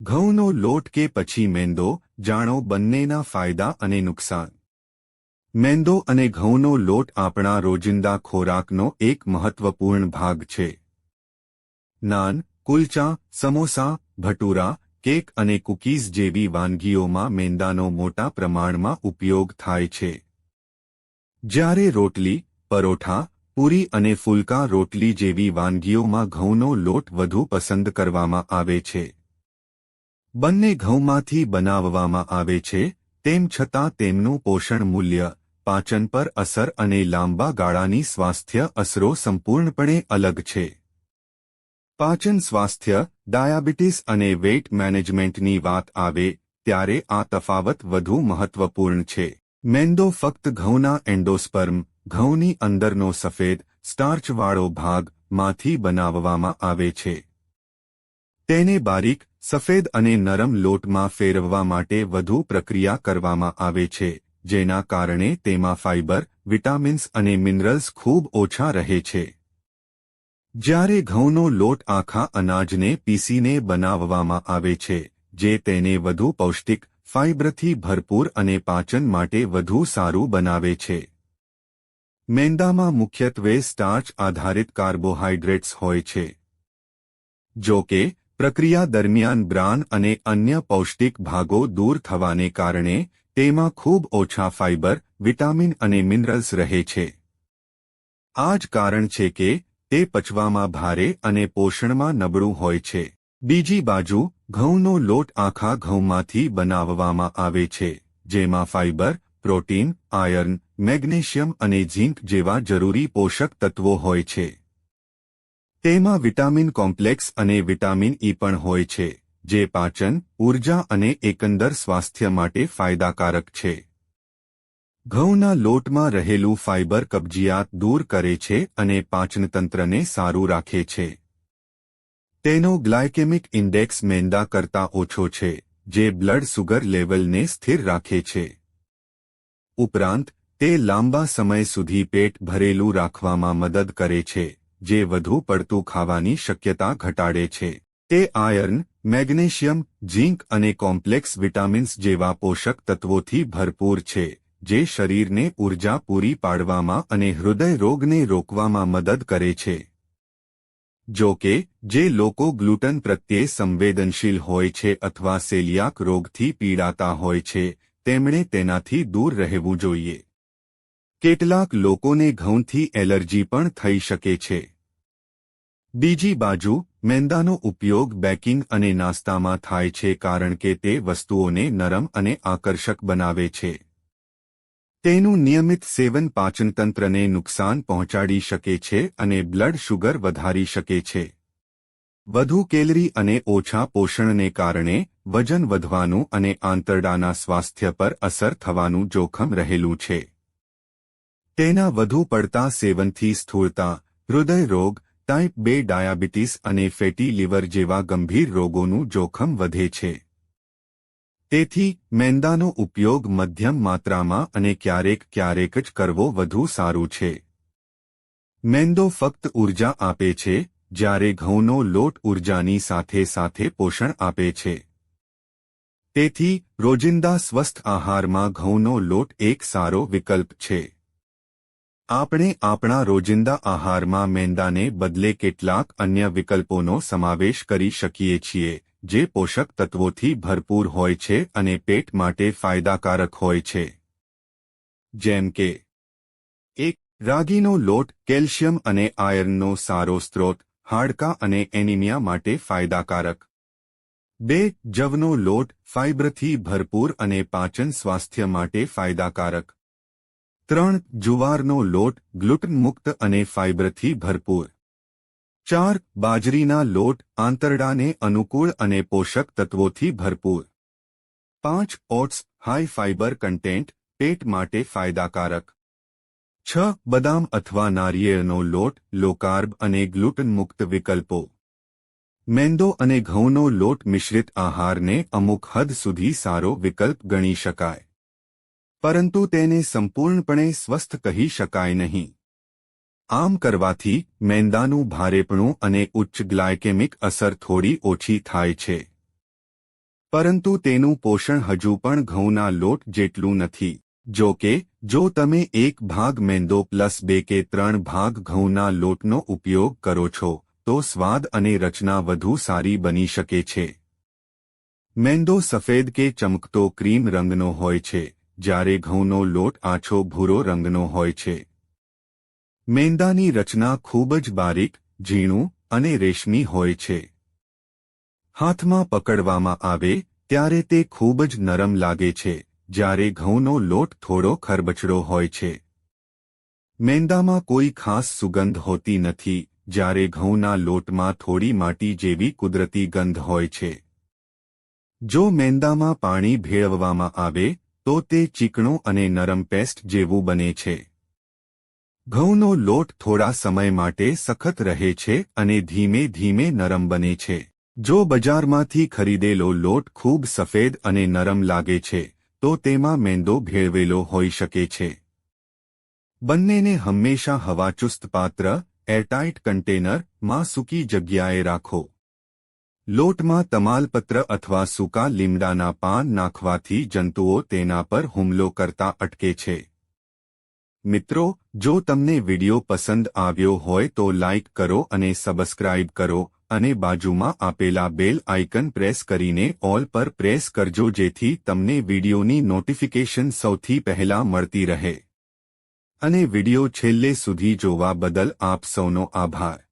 ઘઉંનો લોટ કે પછી મેંદો, જાણો બંનેના ફાયદા અને નુકસાન. મેંદો અને ઘઉંનો લોટ આપણા રોજિંદા ખોરાકનો એક મહત્વપૂર્ણ ભાગ છે. નાન, કુલચા, સમોસા, ભટૂરા, કેક અને કૂકીઝ જેવી વાનગીઓમાં મેંદાનો મોટા પ્રમાણમાં ઉપયોગ થાય છે. જ્યારે રોટલી, પરોઠા, પૂરી અને ફુલકા રોટલી જેવી વાનગીઓમાં ઘઉંનો લોટ વધુ પસંદ કરવામાં આવે છે. બંને ઘઉંમાંથી બનાવવામાં આવે છે, તેમ છતાં તેમનું પોષણ મૂલ્ય, પાચન પર અસર અને લાંબા ગાળાની સ્વાસ્થ્ય અસરો સંપૂર્ણપણે અલગ છે. પાચન સ્વાસ્થ્ય, ડાયાબિટીસ અને વેઇટ મેનેજમેન્ટની વાત આવે, ત્યારે આ તફાવત વધુ મહત્વપૂર્ણ છે. મેંદો ફક્ત ઘઉંના એન્ડોસ્પર્મ, ઘઉંની અંદરનો સફેદ, સ્ટાર્ચવાળો ભાગમાંથી બનાવવામાં આવે છે. તેને બારીક સફેદ અને નરમ લોટમાં ફેરવવા માટે વધુ પ્રક્રિયા કરવામાં આવે છે, જેના કારણે તેમાં ફાઇબર વિટામિન્સ અને મિનરલ્સ ખૂબ ઓછા રહે છે. જ્યારે ઘઉંનો લોટ આખા અનાજને પીસીને બનાવવામાં આવે છે, જે તેને વધુ પૌષ્ટિક ફાઇબરથી ભરપૂર અને પાચન માટે વધુ સારું બનાવે છે. મેંદામાં મુખ્યત્વે સ્ટાર્ચ આધારિત કાર્બોહાઈડ્રેટ્સ હોય છે. જો કે પ્રક્રિયા દરમિયાન બ્રાન અને અન્ય પૌષ્ટિક ભાગો દૂર થવાને કારણે તેમાં ખૂબ ઓછા ફાઇબર વિટામિન અને મિનરલ્સ રહે છે. આ જ કારણ છે કે તે પચવામાં ભારે અને પોષણમાં નબળું હોય છે. બીજી બાજુ, ઘઉંનો લોટ આખા ઘઉંમાંથી બનાવવામાં આવે છે, જેમાં ફાઇબર પ્રોટીન, આયર્ન, મેગ્નેશિયમ અને ઝીંક જેવા જરૂરી પોષક તત્વો હોય છે. તેમાં વિટામિન કોમ્પ્લેક્સ અને વિટામિન ઈ પણ હોય છે, જે પાચન, ઊર્જા અને એકંદર સ્વાસ્થ્ય માટે ફાયદાકારક છે. ઘઉંના લોટમાં રહેલું ફાઇબર કબજિયાત દૂર કરે છે અને પાચનતંત્રને સારું રાખે છે. તેનો ગ્લાયકેમિક ઇન્ડેક્સ મેંદા કરતાં ઓછો છે, જે બ્લડ સુગર લેવલને સ્થિર રાખે છે. ઉપરાંત, તે લાંબા સમય સુધી પેટ ભરેલું રાખવામાં મદદ કરે છે. જે વધુ પડતું ખાવાની શક્યતા ઘટાડે છે. તે આયર્ન, મેગ્નેશિયમ, ઝીંક અને કોમ્પ્લેક્સ વિટામિન્સ જેવા પોષક તત્વોથી ભરપૂર છે, જે શરીરને ઊર્જા પૂરી પાડવામાં અને હૃદય રોગને રોકવામાં મદદ કરે છે. જો કે, જે લોકો ગ્લુટન પ્રત્યે સંવેદનશીલ હોય છે અથવા સેલિયાક રોગથી પીડાતા હોય છે, તેમણે તેનાથી દૂર રહેવું જોઈએ. કેટલાક લોકોને ઘઉંથી એલર્જી પણ થઈ શકે છે. બીજી બાજુ, મેંદાનો ઉપયોગ બેકિંગ અને નાસ્તામાં થાય છે કારણ કે તે વસ્તુઓને નરમ અને આકર્ષક બનાવે છે. તેનું નિયમિત સેવન પાચનતંત્રને નુકસાન પહોંચાડી શકે છે અને બ્લડ શુગર વધારી શકે છે. વધુ કેલરી અને ઓછા પોષણને કારણે વજન વધવાનું અને આંતરડાના સ્વાસ્થ્ય પર અસર થવાનું જોખમ રહેલું છે. તેના વધુ પડતા સેવનથી સ્થૂળતા, હૃદય રોગ ટાઈપ બે ડાયાબિટીસ અને ફેટી લીવર જેવા ગંભીર રોગોનું જોખમ વધે છે. તેથી, મેંદાનો ઉપયોગ મધ્યમ માત્રામાં અને ક્યારેક ક્યારેક જ કરવો વધુ સારું છે. મેંદો ફક્ત ઊર્જા આપે છે, જ્યારે ઘઉંનો લોટ ઉર્જાની સાથે સાથે પોષણ આપે છે. તેથી, રોજિંદા સ્વસ્થ આહારમાં ઘઉંનો લોટ એક સારો વિકલ્પ છે. આપણે આપણા રોજિંદા આહારમાં મેંદાને બદલે કેટલાક અન્ય વિકલ્પોનો સમાવેશ કરી શકીએ છીએ, જે પોષક તત્વોથી ભરપૂર હોય છે અને પેટ માટે ફાયદાકારક હોય છે. જેમ કે, એક, રાગીનો લોટ કેલ્શિયમ અને આયર્નનો સારો સ્ત્રોત, હાડકાં અને એનિમિયા માટે ફાયદાકારક. બે, જવનો લોટ ફાઇબ્રથી ભરપૂર અને પાચન સ્વાસ્થ્ય માટે ફાયદાકારક. ત્રણ જુવારનો લોટ ગ્લુટન મુક્ત અને ફાઇબરથી ભરપૂર. ચાર બાજરીના લોટ આંતરડાને અનુકૂળ અને પોષક તત્વોથી ભરપૂર. પાંચ ઓટ્સ હાઈ ફાઇબર કન્ટેન્ટ પેટ માટે ફાયદાકારક. છ બદામ અથવા નારિયેળનો લોટ લોકાર્બ અને ગ્લુટન મુક્ત વિકલ્પો. મેંદો અને ઘઉંનો લોટ મિશ્રિત આહારને અમુક હદ સુધી સારો વિકલ્પ ગણી શકાય. પરંતુ તેને સંપૂર્ણપણે સ્વસ્થ કહી શકાય નહીં. આમ કરવાથી મેંદાનું ભારેપણું અને ઉચ્ચ ગ્લાયકેમિક અસર થોડી ઓછી થાય છે. પરંતુ તેનું પોષણ હજુ પણ ઘઉંના લોટ જેટલું નથી. જો કે, જો તમે એક ભાગ મેંદો પ્લસ બે કે ત્રણ ભાગ ઘઉંના લોટનો ઉપયોગ કરો છો, તો સ્વાદ અને રચના વધુ સારી બની શકે છે. મેંદો સફેદ કે ચમકતો ક્રીમ રંગનો હોય છે. જ્યારે ઘઉંનો લોટ આછો ભૂરો રંગનો હોય છે. મેંદાની રચના ખૂબ જ બારીક, ઝીણું અને રેશમી હોય છે. હાથમાં પકડવામાં આવે ત્યારે તે ખૂબ જ નરમ લાગે છે, જ્યારે ઘઉંનો લોટ થોડો ખરબચડો હોય છે. મેંદામાં કોઈ ખાસ સુગંધ હોતી નથી, જ્યારે ઘઉંના લોટમાં થોડી માટી જેવી કુદરતી ગંધ હોય છે. જો મેંદામાં પાણી ભેળવવામાં આવે તો તે ચીકણો અને નરમ પેસ્ટ જેવું બને છે. ઘઉંનો લોટ થોડા સમય માટે સખત રહે છે અને ધીમે ધીમે નરમ બને છે. જો બજારમાંથી ખરીદેલો લોટ ખૂબ સફેદ અને નરમ લાગે છે, તો તેમાં મેંદો ભેળવેલો હોઈ શકે છે. બંનેને હંમેશા હવાચુસ્ત પાત્ર, એરટાઇટ કન્ટેનરમાં સૂકી જગ્યાએ રાખો. લોટમાં તમાલપત્ર અથવા સૂકા લીમડાના પાન નાખવાથી જંતુઓ તેના પર હુમલો કરતા અટકે છે. મિત્રો, જો તમને વિડિયો પસંદ આવ્યો હોય તો લાઇક કરો અને સબસ્ક્રાઇબ કરો અને બાજુમાં આપેલા બેલ આઇકન પ્રેસ કરીને ઓલ પર પ્રેસ કરજો જેથી તમને વિડિયોની નોટિફિકેશન સૌથી પહેલા મળતી રહે. અને વિડિયો છેલ્લે સુધી જોવા બદલ આપ સૌનો આભાર.